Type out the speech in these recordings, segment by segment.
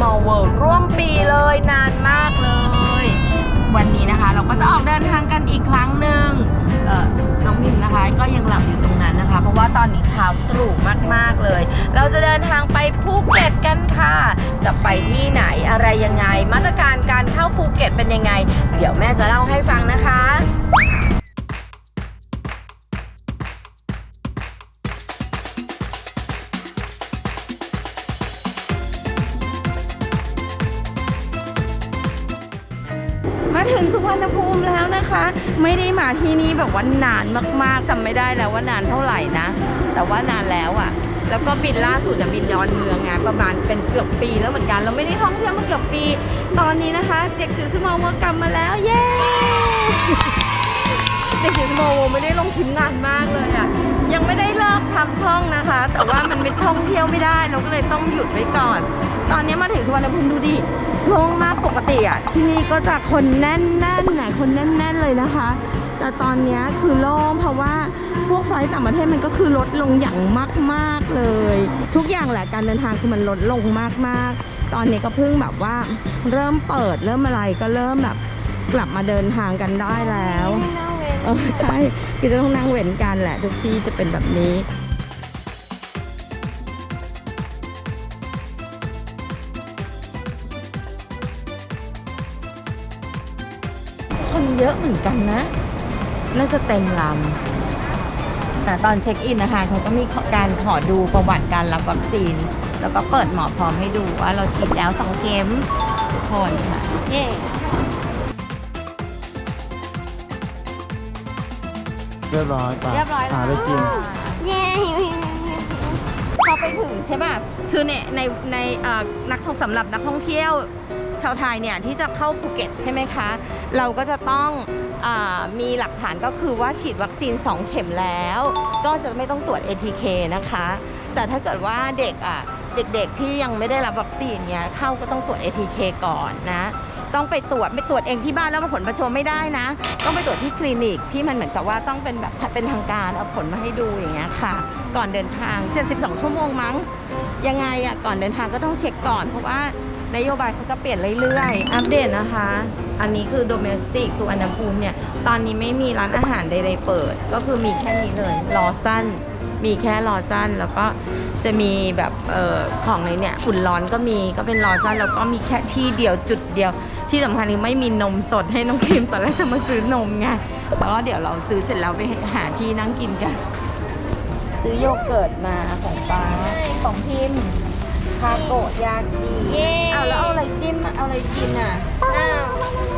small world ร่วมปีเลยนานมากเลย วันนี้นะคะเราก็จะออกเดินทางกันอีกครั้งหนึ่งเอ่อน้องพิมนะคะก็ยังหลับอยู่ตรงนั้นนะคะ เพราะว่าตอนนี้เช้าตรู่มากๆเลย เราจะเดินทางไปภูเก็ตกันค่ะ จะไปที่ไหนอะไรยังไง มาตรการการเข้าภูเก็ตเป็นยังไง เดี๋ยวแม่จะเล่าให้ฟังนะคะ รณภูมิแล้วนะคะ ไม่ได้มาที่นี่แบบว่านานมากๆจำไม่ได้แล้วว่านานเท่าไหร่นะ แต่ว่านานแล้วอะ่ะ แล้วก็บินล่าสุดอะบินย้อนเมืองไงประมาณเป็นเกือบปีแล้วเหมือนกันเราไม่ได้ท่องเที่ยวมาเกือบปี ตอนนี้นะคะเด็กจิ๋วสมองวกลับมาแล้วเย้เด็กจิ๋วสมองไม่ได้ลงคลินานมากเลยอะ่ะยังไม่ได้เลิกทำช่องนะคะ แต่ว่ามันไม่ท่องเที่ยวไม่ได้เราก็เลยต้องหยุดไว้ก่อน ตอนนี้มาถึงสุวรรณภูมิดูดิโล่งมากปกติอะ ที่นี่ก็จะคนแน่นๆน่ะคนแน่น ๆเลยนะคะ แต่ตอนเนี้ยคือโล่งเพราะว่าพวกไฟล์ต่างประเทศมันก็คือลดลงอย่างมากๆเลย ทุกอย่างแหละการเดินทางคือมันลดลงมากๆ ตอนนี้ก็เพิ่งแบบว่าเริ่มเปิดเริ่มอะไรก็เริ่มแบบกลับมาเดินทางกันได้แล้ว เออใช่คือจะต้องนั่งเว้นกันแหละ ทุกที่จะเป็นแบบนี้ คนเยอะเหมือนกันนะ น่าจะเต็มลำ แต่ตอนเช็คอินนะคะเขาก็มีการขอดูประวัติการรับวัคซีน แล้วก็เปิดหมอพร้อมให้ดูว่าเราฉีดแล้วสองเข็มทุกคนค่ะ เย้เรียบร้อยป่ะเรียบร้อยหาได้กิน เย้พอไปถึงใช่ป่ะ คือเนี่ยในในเอ่อนักท่องสำหรับนักท่องเที่ยว ชาวไทยเนี่ยที่จะเข้าภูเก็ตใช่ไหมคะ เราก็จะต้องอมีหลักฐานก็คือว่าฉีดวัคซีน 2 เข็มแล้ว ก็จะไม่ต้องตรวจ ATK นะคะ แต่ถ้าเกิดว่าเด็กอะเด็กๆที่ยังไม่ได้รับวัคซีนเนี่ยเข้าก็ต้องตรวจ ATK ก่อนนะ ต้องไปตรวจไม่ตรวจเองที่บ้านแล้วมาผลประชมไม่ได้นะ ต้องไปตรวจที่คลินิกที่มันเหมือนกับว่าต้องเป็นแบบเป็นทางการเอาผลมาให้ดูอย่างเงี้ยค่ะ ก่อนเดินทาง 72 ชั่วโมงมั้ง ยังไงอะก่อนเดินทางก็ต้องเช็คก่อนเพราะว่านโยบายเขาจะเปลี่ยนเรื่อยๆ อัปเดตนะคะ อันนี้คือโดเมสติกสุวรรณภูมิเนี่ย ตอนนี้ไม่มีร้านอาหารใดๆเปิด ก็คือมีแค่นี้เลยลอสั้นมีแค่ลอสั้นแล้วก็จะมีแบบเอ่อของในเนี่ยฝุ่นร้อนก็มีก็เป็นลอสั้นแล้วก็มีแค่ที่เดียวจุดเดียว ที่สำคัญคือไม่มีนมสดให้น้องพิมตอนแรกจะมาซื้อนมไงแล้วก็เดี๋ยวเราซื้อเสร็จแล้วไปหาที่นั่งกินกัน ซื้อโยเกิร์ตมาของป้าของพิมพ์คาโกะยากิเย้เอาแล้วเอาอะไรจิ้มอะเอาอะไรกินอะอ้าว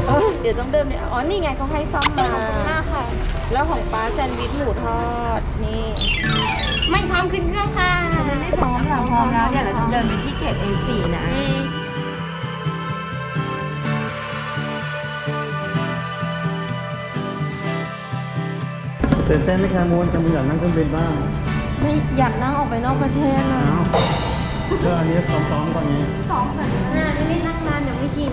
เออเดี๋ยวต้องเดิมเนี่ยอ๋อนี่ไงเขาให้ซ่อมมามากค่ะแล้วของป้าแซนด์วิชหมูทอดนี่ไม่พร้อมขึ้นเครื่องค่ะไม่พร้อมแล้วพร้อมแล้วเดี๋ยวเราจะเดินไปที่เกต A4 นะ ตื่นเต้นไหมคะมูนจำอยากนั่งเครื่องบินบ้างไม่อยากนั่งออกไปนอกประเทศเลยเอ้าเรื่องอันนี้ซ้อมๆก่อนนี้ สองแบบหน้าไม่นั่งนานเดี๋ยวไม่ชิน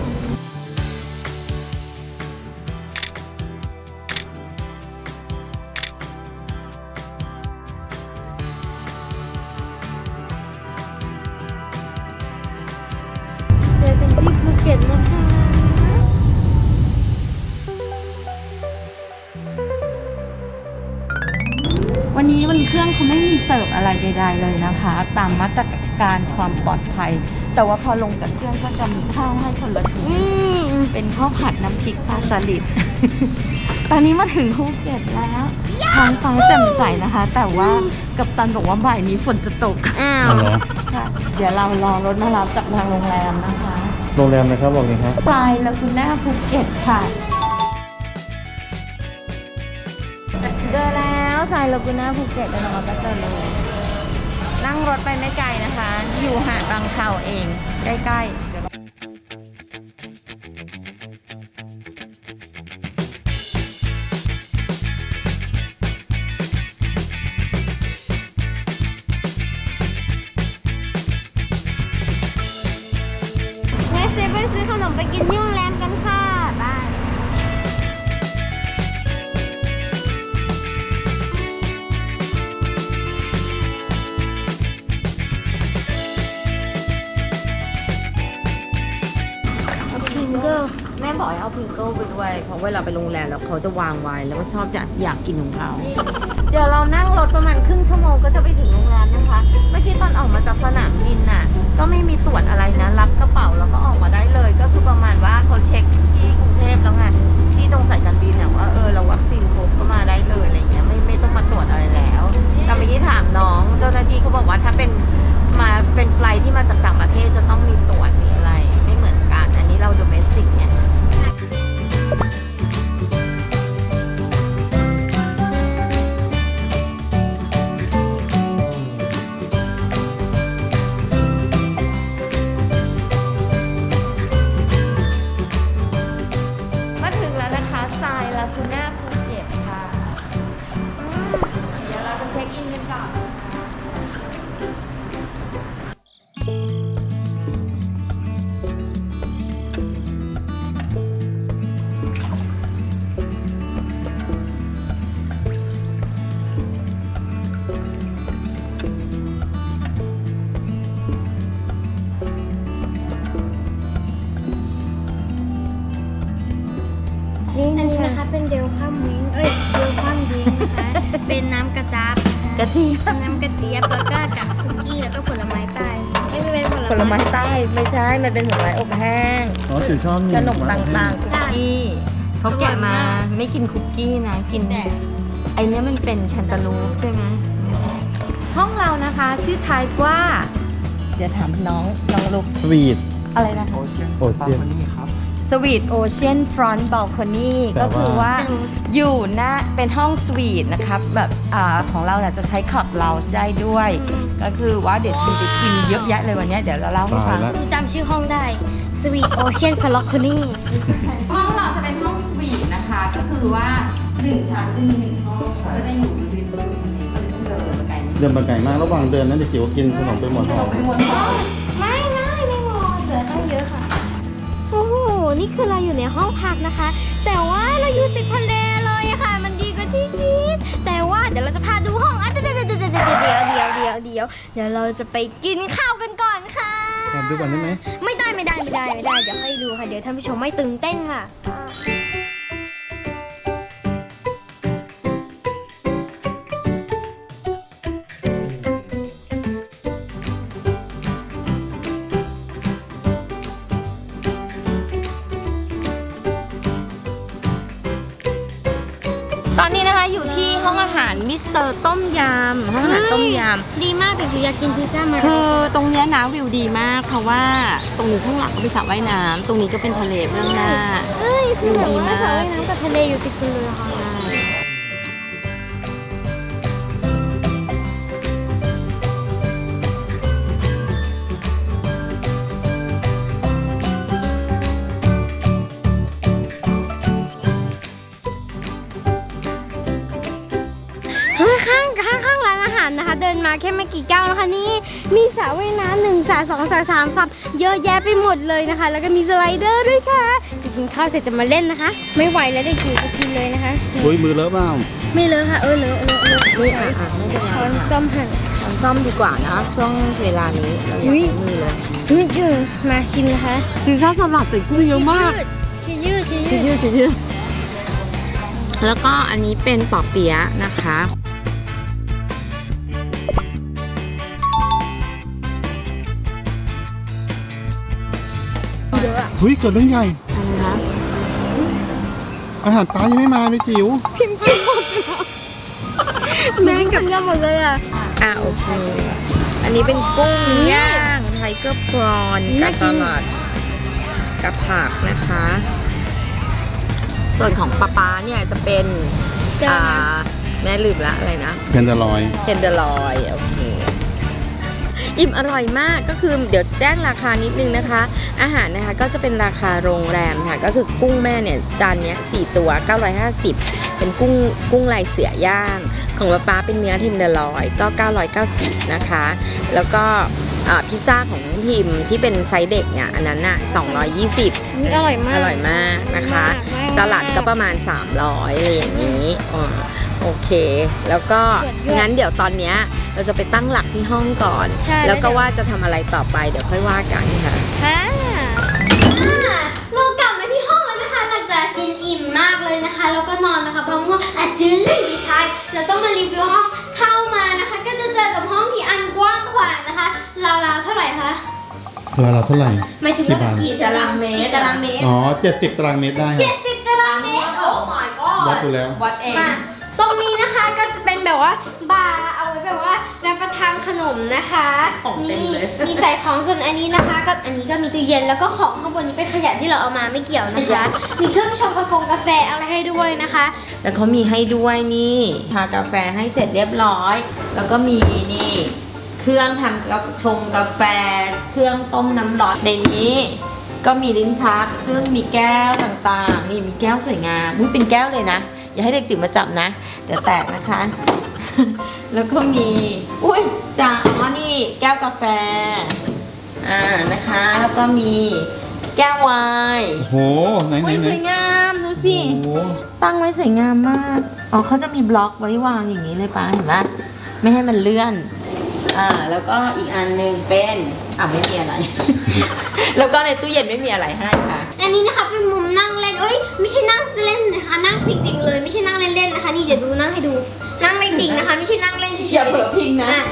วันนี้วันเครื่องเขาไม่มีเสิร์ฟอะไรใด ๆ เลยนะคะ ตามมาตรการความปลอดภัย แต่ว่าพอลงจากเครื่องก็จะมีข้าวให้คนละถุงอืมเป็นข้าวผัดน้ำพริกปลาสลิด ตอนนี้มาถึงภูเก็ตแล้วท้องฟ้าแจ่มใสนะคะ แต่ว่ากัปตันบอกว่าบ่ายนี้ฝนจะตกอ้าวเอาเหรอใช่เดี๋ยวเรารอรถมารับจากทางโรงแรมนะคะ โรงแรมนะครับบอกเลยครับทรายลากูน่าภูเก็ตค่ะ แล้วทรายลากูน่าภูเก็ตแล้วเราก็เจอเลยนั่งรถไปไม่ไกลนะคะ อยู่หาดบางเทาเอง ใกล้ๆ ซิงเกิลไปด้วยเพราะเวลาไปโรงแรมแล้วเขาจะวางไว้แล้วก็ชอบอยากอยากกินของเขา เดี๋ยวเรานั่งรถประมาณครึ่งชั่วโมงก็จะไปถึงโรงแรมนะคะ เมื่อกี้ตอนออกมาจากสนามบินน่ะ ก็ไม่มีตรวจอะไรนะ รับกระเป๋าแล้วก็ออกมาได้เลยก็คือ บกะทิน้ำกระเจี๊ยบแล้วก็กับคุกกี้แล้วก็ผลไม้ใต้เอ้ยไม่เป็นผลไม้ใต้ไม่ใช่ มันเป็นผลไม้อบแห้ง อ๋อจิ๋วชอบขนมต่างๆคุกกี้เขาแกะมาไม่กินคุกกี้นะกิน แต่ไอเนี้ยมันเป็นแคนตาลูปใช่ไหมห้องเรานะคะ ชื่อไทยว่า เดี๋ยวถามน้องน้องลุกสวีทอะไรนะคะ โอเชียน สวีทโอเชียนฟรอนต์บ a ลคอนี่แปลก็ว่าคือว่าอยู่หน้าเป็นห้องสวีทนะครับแบบอ่าของเราเนี่ยจะใช้ขับเราได้ด้วย ก็คือว่าเดี๋ยวทีไปกินเยอะแยะเลยวันเนี้ยเดี๋ยวเราเล่าให้ตาฟัยงแล้วดูจำชื่อห้องได้ Sweet Ocean f a l o c o n y ห้องเราจะเป็นห้องสวีทนะคะ ก็คือว่าหนึ่งชั้นจะมีหนึ่งห้องก็จะอยู่ริมริมนี้ก็เลยต้องเดินไปเดินไปไกลมากระหว่างเดินนั้นเด็กจิ๋วกินขนมไปหมดหอไปหมดห้อง นี่คือเราอยู่ในห้องพักนะคะ แต่ว่าเราอยู่ติดทะเลเลยอะค่ะ มันดีกว่าที่คิด แต่ว่าเดี๋ยวเราจะพาดูห้องอะเดี๋ยวเดี๋ยวเดี๋ยวเดี๋ยวเดี๋ยวเดี๋ยวเดี๋ยวเดี๋ยวเดี๋ยวเราจะไปกินข้าวกันก่อนค่ะแอบดูก่อนได้ไหมไม่ได้ไม่ได้ไม่ได้ไม่ได้เดี๋ยวให้ดูค่ะ เดี๋ยวท่านผู้ชมไม่ตื่นเต้นค่ะ อยู่ที่ห้องอาหารมิสเตอร์ต้มยำห้องอาหารต้มยำดีมากแต่จิอยากกินพิซซ่ามาคือตรงเนี้ยนะวิวดีมาก เพราะว่าตรงนี้ข้างหลังก็เป็นสระว่ายน้ำตรงนี้ก็เป็นทะเลเบื้องหน้า เอ้ยคือแบบดีว่ามากสระว่ายน้ำกับทะเลอยู่ติดกันเลยค่ะ มาแค่ไม่กี่ก้าวนะคะนี่มีสระว่ายน้ำหนึ่งสระสองสระสามสระเยอะแยะไปหมดเลยนะคะ แล้วก็มีสไลเดอร์ด้วยค่ะจะกินข้าวเสร็จจะมาเล่นนะคะ ไม่ไหวแล้วได้จิ๋วจะกินเลยนะคะอุ้ยมือเลอะเปล่าไม่เลอะค่ะเออเลอะเลอะเลอะนี่อะอะไม่เป็นไรช้อนซ่อมหั่นช้อนซ่อมดีกว่านะช่วงเวลานี้เราอย่าอุ๊ยใช้มือเลยนี่คือมาชิมนะคะซีซ่าสลัดใส่กุ้งเยอะมากชียืดชีชิยืดยืดชิยืดแล้วก็อันนี้เป็นปอเปี๊ยะนะคะ เยอะอะเฮ้ยเกิดเรื่องใหญ่ อะไรคะอาหารปลายังไม่มาเลยจิ๋วพิมพ์กินหมดแม่งกับกันหมดเลยอะ อะโอเค อันนี้เป็นกุ้งย่างไทเกอร์พรอนน่ากับกิสนลัดกับผักนะคะ ส่วนของปลาป๊าเนี่ยจะเป็นเจออ่านะแม่ลืมละอะไรนะเพนเดอร์ลอย เชนเดอร์ลอย โอเค อิ่มอร่อยมากก็คือเดี๋ยวจะแจ้งราคานิดนึงนะคะ อาหารนะคะก็จะเป็นราคาโรงแรมค่ะ ก็คือกุ้งแม่เนี่ยจานเนี้ย4ตัว 950 เป็นกุ้งกุ้งลายเสือย่างของป้าป๊าเป็นเนื้อเทนเดอร์ลอยก็ 990 นะคะ แล้วก็อ่าพิซซ่าของน้องพิมพ์ที่เป็นไซส์เด็กเนี่ยอันนั้นน่ะ220นี่อร่อยมากอร่อยมากนะคะมากมากสลัดก็ประมาณ 300อะไรอย่างนี้อ่า โอเค แล้วก็เยอะๆงั้นเดี๋ยวตอนเนี้ยเราจะไปตั้งหลักที่ห้องก่อน ใช่ แล้วก็แล้วเดี๋ยวว่าจะทำอะไรต่อไปเดี๋ยวค่อยว่ากันค่ะ ค่ะเรากลับมาที่ห้องแล้วมากเลยนะคะ แล้วก็นอนนะคะ เพราะว่าอาจจะไม่ใช่เราต้องมารีวิวห้องเข้ามานะคะ ก็จะเจอกับห้องที่อันกว้างขวางนะคะ ราวๆเท่าไหร่คะ เราเราเท่าไหร่ หมายถึงกี่บาทกี่ตารางเมตรตารางเมตรอ๋อเจ็ดสิบตารางเมตรได้คเจ็รัดบสิบตารางเมตรโอ้ my วัด god ดูแล้ว วัดเอง มา ตรงนี้นะคะก็จะเป็นแบบว่าบาร์เอาไว้แบบว่ารับประทานขนมนะคะของเต็มนี่เลย มีใส่ของส่วนอันนี้นะคะก็อันนี้ก็มีตู้เย็นแล้วก็ของข้างบนนี้เป็นขยะที่เราเอามาไม่เกี่ยวนะคะ มีเครื่องชงกาแฟกาแฟอะไรให้ด้วยนะคะ แล้วเขามีให้ด้วยนี่ทากาแฟให้เสร็จเรียบร้อย แล้วก็มีนี่ เครื่องทำกับชงกาแฟ เครื่องต้มน้ำร้อนในนี้ ก็มีลิ้นชัก ซึ่งมีแก้วต่างๆ นี่มีแก้วสวยงามอุ้ยเป็นแก้วเลยนะ อย่าให้เด็กจิ๋วมาจับนะ เดี๋ยวแตกนะคะ แล้วก็มี อุ้ยจ้าอ๋อนี่แก้วกาแฟ อ่านะคะ แล้วก็มีแก้วไวน์โอ้โหไหนไหนอุ้ยไหนสวยงามดูสิ โอ้โหตั้งไว้สวยงามมาก อ๋อเขาจะมีบล็อกไว้วางอย่างนี้เลยป้าเห็นปะไม่ให้มันเลื่อน อ่า แล้วก็อีกอันหนึ่งเป็น อ่าไม่มีอะไร แล้วก็ในตู้เย็นไม่มีอะไรให้ค่ะ อันนี้นะคะเป็นมุมนั่งเล่นเอ้ยไม่ใช่นั่ง นๆนะคะนี่เดี๋ยวดูนั่งให้ดู นั่งเล่นจริงนะคะ ไม่ใช่นั่งเล่นเฉยๆอย่าเผลอพิงนะ อะ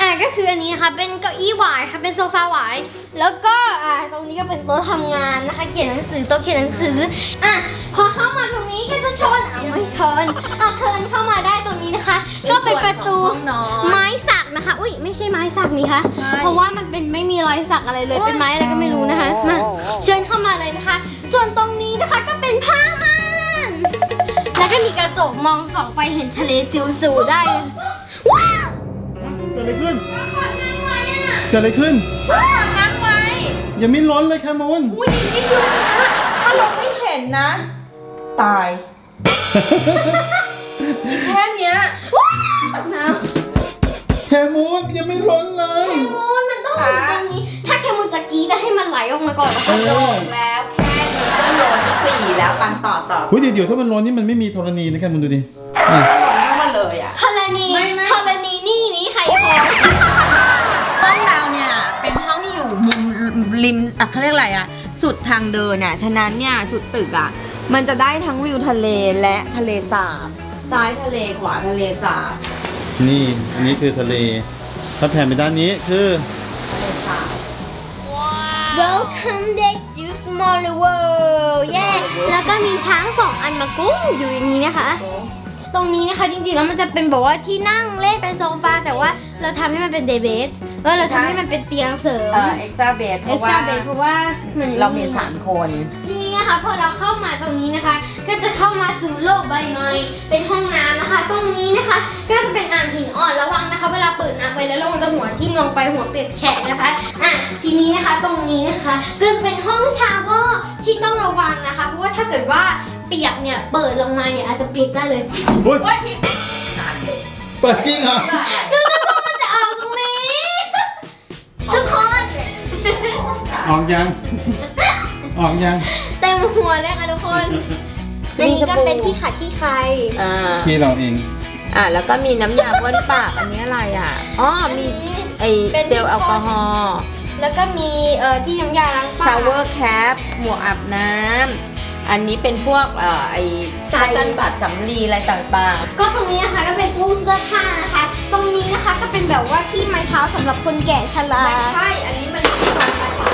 อะก็คืออันนี้นะคะเป็นเก้าอี้หวายค่ะเป็นโซฟาหวายแล้วก็อะตรงนี้ก็เป็นโต๊ะทำงานนะคะ เขียนหนังสือโต๊ะเขียนหนังสืออะพอเข้ามาตรงนี้ก็จะชนอะไม่ชนเอาเทิร์นเข้ามาได้ตรงนี้นะคะ ก็เป็นประตูในส่วนของห้องนอนไม้สักนะคะ อุ้ยไม่ใช่ไม้สักนี่คะใช่ เพราะว่ามันเป็นไม่มีรอยสักอะไรเลยเป็นไม้อะไรก็ไม่รู้นะคะมาเชิญเข้ามาเลยนะคะ จกมองส่องไปเห็นทะเลซิวซูได้ ว้าวเกิดอะไรขึ้นเกิดอะไรขึ้นนั่งไว้ยังไม่ล้นเลยแคมูนอุ้ยนี่ดูนะถ้าเราไม่เห็นนะ ตายมีแค่เนี้ยน้แคมูนยังไม่ล้นเลยำมูนมันต้องถึงตรงนี้ ถ้าแคมูนจะกรีดจะให้มันไหลออกมาก่อนนะเอคะอแล้ว แค่นี้ก็ ล้นปีแล้วปังต่อต่อเฮ้ยเดี๋ยวเดี๋ยวถ้ามันล้นนี่มันไม่มีธรณีนะแคมูนดูดิอะล้นเข้ามาเลยอะ ธรณีไม่ไม่ ธรณีนี่นี่ใครคอห้องเราเนี่ยเป็นห้องที่อยู่มุมริมอะเขาเรียกอะไรอะ สุดทางเดินอะฉะนั้นเนี่ยสุดตึกอะมันจะได้ทั้งวิวทะเลและทะเลสาบซ้ายทะเลขวาทะเลสาบนี่อันนี้คือทะเล ถ้าแผ่นไปด้านนี้คือทะเลสาบ Welcome back to small world เย้ แล้วก็มีช้างสองอันมากุ้งอยู่อย่างนี้นะคะ ตรงนี้นะคะจริงๆแล้วมันจะเป็นแบบว่าที่นั่งเล่นเป็นโซฟาแต่ว่าเราทำให้มันเป็นเดย์เบสเออเราทำให้มันเป็นเตียงเสริม เอ่อเอ็กซ์ตร้าเบดเพเอ็กราะซ์ตว่าร้าเบสเพราะว่าเหมือนเรามีสามคน ทีนี้นะคะพอเราเข้ามาตรงนี้นะคะ ก็จะเข้ามาสู่โลกใบไม้เป็นห้องน้ำนะคะ ตรงนี้นะคะ ก็จะเป็นอ่างหินอ่อนระวังนะคะ เวลาเปิดน้ำไปแล้วระวั งจะหัวทิ่มลงไปหัวเปียกแฉะนะคะอะทีนี้นะคะตรงนี้นะคะก็จะเป็นห้องชาวเวอร์ที่ต้องระวังนะคะ เพราะว่าถ้าเกิดว่าเปียกเนี่ยเปิดลงมาเนี่ยอาจจะเปียกได้เลยโอ้ยเปิดจริงเหรอดูนะว่ามันจะออกตรงนี้ ทุกคน ออกยัง ออกยัง เต็มหัวเลยค่ะทุกคนอันนี้ก็เป็นที่ขัดที่ใครอ่าที่เราเอง อ่าแล้วก็มีน้ำยาบ้วนปาก อันนี้อะไรอะอ๋อมีไอเป็นเจลแอลกอฮอล์แล้วก็มีเอ่อที่น้ำยาล้างปาก ชาวเวอร์แคปหมวกอาบน้ำอันนี้เป็นพวกเอ่อไอสายกันบัตรสำลีอะไรต่างก็ตรงนี้นะคะก็เป็นตู้เสื้อผ้านะคะ ตรงนี้นะคะก็เป็นแบบว่าที่ไม้เท้าสำหรับคนแก่ชๆราไม่ใช่อันนี้มันที่วางกระเป๋า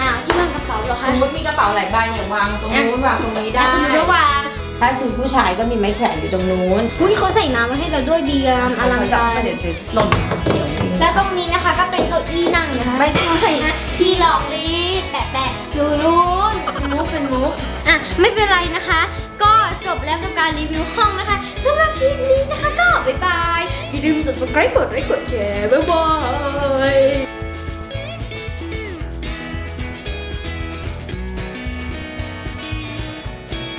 อ้าวที่วางกระเป๋าเหรอสคะมมติมีกระเป๋าหลายใบเนี่ยวางตรงนู้นวางตรงนี้ได้อะสมมติว่าวาง ถ้าสูผู้ชายก็มีไม้แขวนอยู่ตรงนู้นอุ้ยเขาใส่น้ำมาให้เราด้วยดีงามอลังการ เดี๋ยวจะหล่นเดี๋ยวแล้วตรงนี้นะคะก็เป็นเก้าอี้นั่งนะคะไม่ใช่นะที่หลอกลีดแปะแปะรูนู้นมุกเป็นมุกอะไม่เป็นไรนะคะ ก็จบแล้วกับการรีวิวห้องนะคะสำหรับคลิปนี้นะคะก็บ๊ายบายอย่าลืม subscribe กดไลค์กดแชร์บ๊ายบาย